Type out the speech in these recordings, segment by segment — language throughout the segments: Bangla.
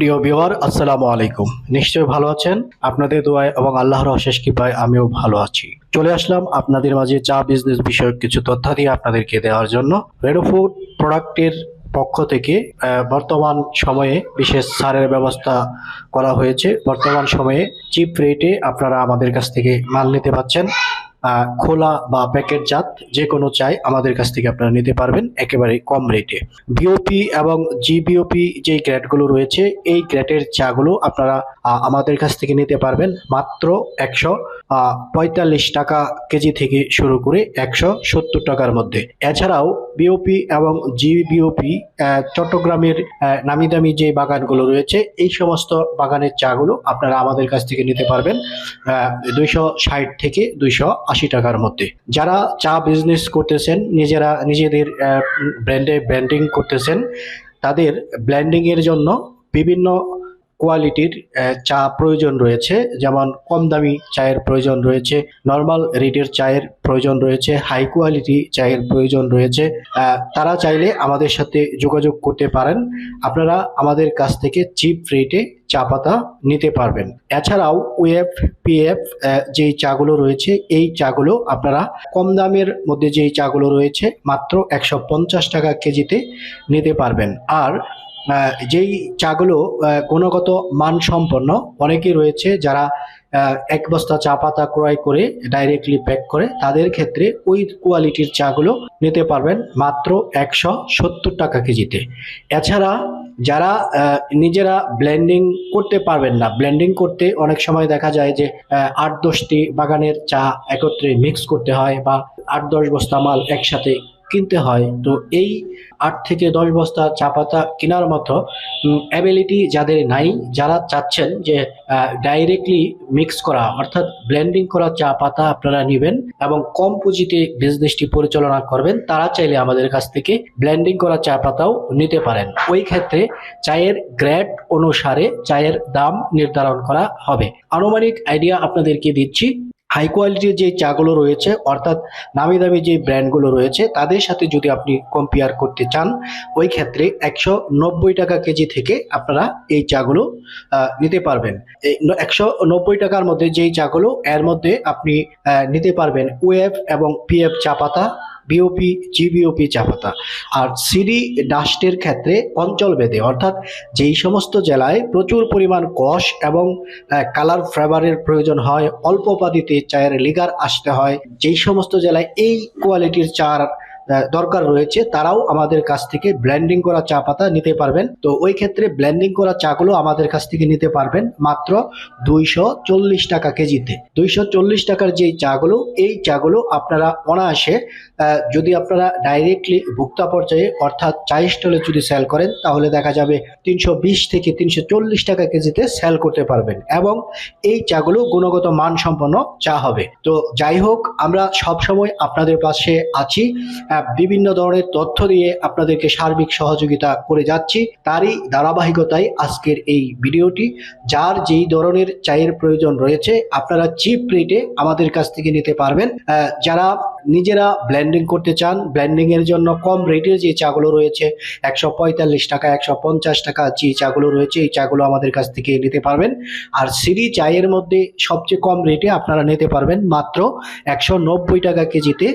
প্রিয় বিওয়ার আসসালামু আলাইকুম। নিশ্চয়ই ভালো আছেন? আপনাদের দোয়ায় এবং আল্লাহর অশেষ কৃপায় আমিও ভালো আছি। চলে আসলাম আপনাদের মাঝে চা বিজনেস বিষয়ক কিছু তথ্যাদি আপনাদেরকে দেওয়ার জন্য। রেডো ফুড প্রোডাক্টের পক্ষ থেকে বর্তমান সময়ে বিশেষ ছাড়ের ব্যবস্থা করা হয়েছে। বর্তমান সময়ে চিপ রেটে আপনারা আমাদের কাছ থেকে মাল নিতে পাচ্ছেন। খোলা বা প্যাকেটজাত যে কোনো চাই আমাদের কাছ থেকে আপনারা নিতে পারবেন, একেবারে কম রেটে বিওপি এবং জিবিওপি যে গ্রেডগুলো রয়েছে, এই গ্রেডের চাগুলো আপনারা আমাদের কাছ থেকে নিতে পারবেন মাত্র একশো পঁয়তাল্লিশ টাকা কেজি থেকে শুরু করে একশো সত্তর টাকার মধ্যে। এছাড়াও বিওপি এবং জিবিওপি চট্টগ্রামের নামি দামি যে বাগানগুলো রয়েছে, এই সমস্ত বাগানের চাগুলো আপনারা আমাদের কাছ থেকে নিতে পারবেন দুইশো ষাট থেকে দুইশো আশি টাকার মধ্যে। যারা চা বিজনেস করতেছেন, নিজেরা, নিজেদের ব্র্যান্ডে ব্র্যান্ডিং করতেছেন, তাদের ব্র্যান্ডিংয়ের জন্য বিভিন্ন কোয়ালিটির চা প্রয়োজন রয়েছে। যেমন কম দামি চায়ের প্রয়োজন রয়েছে নর্মাল রেটের চায়ের প্রয়োজন রয়েছে হাই কোয়ালিটি চায়ের প্রয়োজন রয়েছে। তারা চাইলে আমাদের সাথে যোগাযোগ করতে পারেন। আপনারা আমাদের কাছ থেকে চিপ রেটে চা পাতা নিতে পারবেন। এছাড়াও ওয়েফ পিএফ যেই চাগুলো রয়েছে, এই চাগুলো আপনারা কম দামের মধ্যে যেই চাগুলো রয়েছে, মাত্র একশো পঞ্চাশ টাকা কেজিতে নিতে পারবেন। আর যেই চাগুলো গুণগত মানসম্পন্ন, অনেকেই রয়েছে যারা এক বস্তা চা পাতা ক্রয় করে ডাইরেক্টলি প্যাক করে, তাদের ক্ষেত্রে ওই কোয়ালিটির চাগুলো নিতে পারবেন মাত্র একশো সত্তর টাকা কেজিতে। এছাড়া যারা নিজেরা ব্লেন্ডিং করতে পারবেন না ব্লেন্ডিং করতে অনেক সময় দেখা যায় যে আট দশটি বাগানের চা একত্রে মিক্স করতে হয় বা আট দশ বস্তা মাল একসাথে কিনতে হয়। তো এই আট থেকে দশ বস্তা চা পাতা কেনার মতো অ্যাবিলিটি যাদের নাই, যারা চাচ্ছেন যে ডাইরেক্টলি মিক্স করা, অর্থাৎ ব্লেন্ডিং করা চা পাতা আপনারা নেবেন এবং কম পুঁজিতে বিজনেসটি পরিচালনা করবেন, তারা চাইলে আমাদের কাছ থেকে ব্লেন্ডিং করা চা পাতাও নিতে পারেন। ওই ক্ষেত্রে চায়ের গ্রেড অনুসারে চায়ের দাম নির্ধারণ করা হবে। আনুমানিক আইডিয়া আপনাদেরকে দিচ্ছি হাই কোয়ালিটির যে চাগুলো রয়েছে, অর্থাৎ নামি দামি যে ব্র্যান্ডগুলো রয়েছে, তাদের সাথে যদি আপনি কম্পেয়ার করতে চান, ওই ক্ষেত্রে একশো নব্বই টাকা কেজি থেকে আপনারা এই চাগুলো নিতে পারবেন। একশো টাকার মধ্যে যেই চাগুলো, এর মধ্যে আপনি নিতে পারবেন ওয়েব এবং পিএফ চা পাতা বিওপি জিবিওপি চাপাতা। আর সিডি ডাস্টের ক্ষেত্রে অঞ্চল ভেদে অর্থাৎ যেই সমস্ত জেলায় প্রচুর পরিমাণ কষ এবং কালার ফ্লেভারের প্রয়োজন হয়, অল্প পাদিতে চায়ের লিগার আসতে হয়, যেই সমস্ত জেলায় এই কোয়ালিটির চার দরকার রয়েছে, তারাও আমাদের কাছ থেকে ব্ল্যান্ডিং করা চা পাতা নিতে পারবেন। তো ওই ক্ষেত্রে ব্ল্যান্ডিং করা চাগুলো আমাদের কাছ থেকে নিতে পারবেন মাত্র দুইশো চল্লিশ টাকা কেজিতে। দুইশো চল্লিশ টাকার যেই চাগুলো, এই চাগুলো আপনারা অনায়াসে যদি আপনারা ডাইরেক্টলি ভুক্তা পর্যায়ে, অর্থাৎ চা স্টলে যদি সেল করেন, তাহলে দেখা যাবে তিনশো বিশ থেকে তিনশো চল্লিশ টাকা কেজিতে সেল করতে পারবেন এবং এই চাগুলো গুণগত মান সম্পন্ন চা হবে। তো যাই হোক, আমরা সবসময় আপনাদের পাশে আছি। বিভিন্ন ধরনের তথ্য দিয়ে আপনাদেরকে সার্বিক সহযোগিতা করে যাচ্ছি। তারই ধারাবাহিকতায় আজকের এই ভিডিওটি, যার যেই ধরনের চায়ের প্রয়োজন রয়েছে, আপনারা চিপ রেটে আমাদের কাছ থেকে নিতে পারবেন। যারা নিজেরা ব্ল্যান্ডিং করতে চান ব্লেন্ডিং এর জন্য কম রেটের যে চাগুলো রয়েছে, একশো পঁয়তাল্লিশ টাকা, একশো পঞ্চাশ টাকা যে চাগুলো রয়েছে, এই চাগুলো আমাদের কাছ থেকে নিতে পারবেন। আর সিডি চায়ের মধ্যে সবচেয়ে কম রেটে আপনারা নিতে পারবেন মাত্র একশো নব্বই টাকা কেজিতে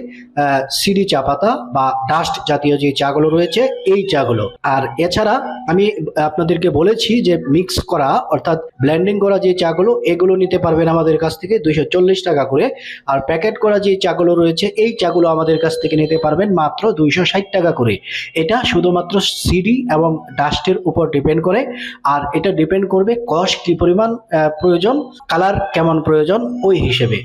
সিডি চা পাতা বা ডাস্ট জাতীয় যে চাগুলো রয়েছে, এই চাগুলো। আর এছাড়া আমি আপনাদেরকে বলেছি যে মিক্স করা, অর্থাৎ ব্লেন্ডিং করা যে চাগুলো, এগুলো নিতে পারবেন আমাদের কাছ থেকে দুইশো চল্লিশ টাকা করে। আর প্যাকেট করা যে চাগুলো রয়েছে, এই চাগুলো আমাদের কাছ থেকে নিতে পারবেন মাত্র দুইশো ষাট টাকা করে। এটা শুধুমাত্র সিডি এবং ডাস্টের উপর ডিপেন্ড করে। আর এটা ডিপেন্ড করবে কস্ট কি পরিমাণ প্রয়োজন কালার কেমন প্রয়োজন, ওই হিসেবে।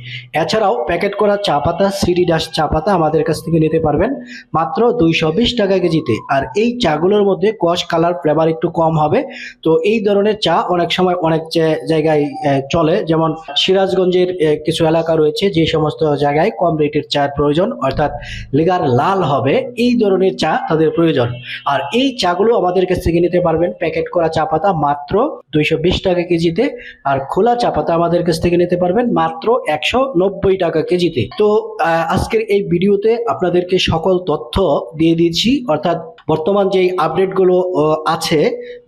এছাড়াও প্যাকেট করা চা পাতা সিডি ডাস্ট চা পাতা আমাদের কাছ থেকে নিতে পারবেন মাত্র দুইশো বিশ টাকা কেজিতে। আর এই চাগুলোর মধ্যে কস্ট কালার ফ্লেভার একটু কম হবে। তো এই ধরনের চা অনেক সময় অনেক জায়গায় চলে। যেমন সিরাজগঞ্জের কিছু এলাকা রয়েছে যে সমস্ত জায়গায় কম রেটের চার প্রয়োজন, অর্থাৎ লিগার লাল হবে, এই ধরনের চা তাদের প্রয়োজন। আর এই চাগুলো আমাদের কাছ থেকে নিতে পারবেন প্যাকেট করা চা পাতা মাত্র দুইশো বিশ টাকা কেজিতে, আর খোলা চা পাতা আমাদের কাছ থেকে নিতে পারবেন মাত্র একশো নব্বই টাকা কেজিতে। তো আজকের এই ভিডিওতে আপনাদেরকে সকল তথ্য দিয়ে দিয়েছি, অর্থাৎ বর্তমান যেই আপডেটগুলো আছে,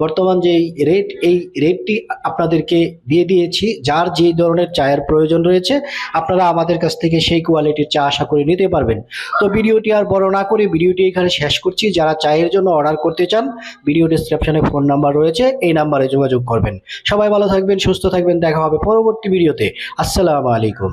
বর্তমান যেই রেট এই রেটটি আপনাদেরকে দিয়ে দিয়েছি। যার যে ধরনের চায়ের প্রয়োজন রয়েছে, আপনারা আমাদের কাছ থেকে সেই কোয়ালিটির চা আশা করে নিতে পারবেন। তো ভিডিওটি আর বড় না করে ভিডিওটি এখানে শেষ করছি। যারা চায়ের জন্য অর্ডার করতে চান ভিডিও ডিসক্রিপশনে ফোন নাম্বার রয়েছে, এই নাম্বারে যোগাযোগ করবেন। সবাই ভালো থাকবেন, সুস্থ থাকবেন, দেখা হবে পরবর্তী ভিডিওতে আসসালামু আলাইকুম।